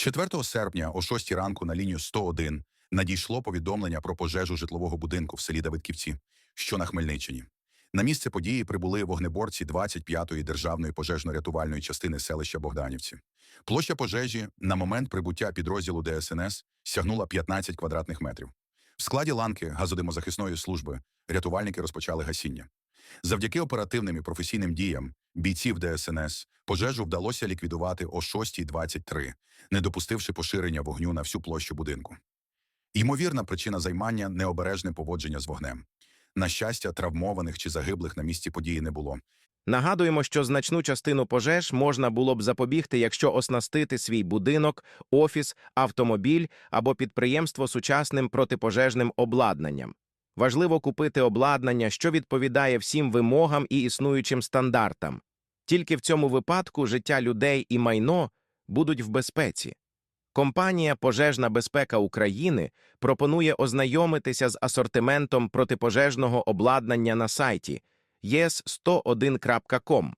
4 серпня о 6 ранку на лінію 101 надійшло повідомлення про пожежу житлового будинку в селі Давидківці, що на Хмельниччині. На місце події прибули вогнеборці 25-ї державної пожежно-рятувальної частини селища Богданівці. Площа пожежі на момент прибуття підрозділу ДСНС сягнула 15 квадратних метрів. В складі ланки газодимозахисної служби рятувальники розпочали гасіння. Завдяки оперативним і професійним діям бійців ДСНС пожежу вдалося ліквідувати о 6.23, не допустивши поширення вогню на всю площу будинку. Ймовірна причина займання необережне поводження з вогнем. На щастя, травмованих чи загиблих на місці події не було. Нагадуємо, що значну частину пожеж можна було б запобігти, якщо оснастити свій будинок, офіс, автомобіль або підприємство сучасним протипожежним обладнанням. Важливо купити обладнання, що відповідає всім вимогам і існуючим стандартам. Тільки в цьому випадку життя людей і майно будуть в безпеці. Компанія Пожежна безпека України пропонує ознайомитися з асортиментом протипожежного обладнання на сайті yes101.com.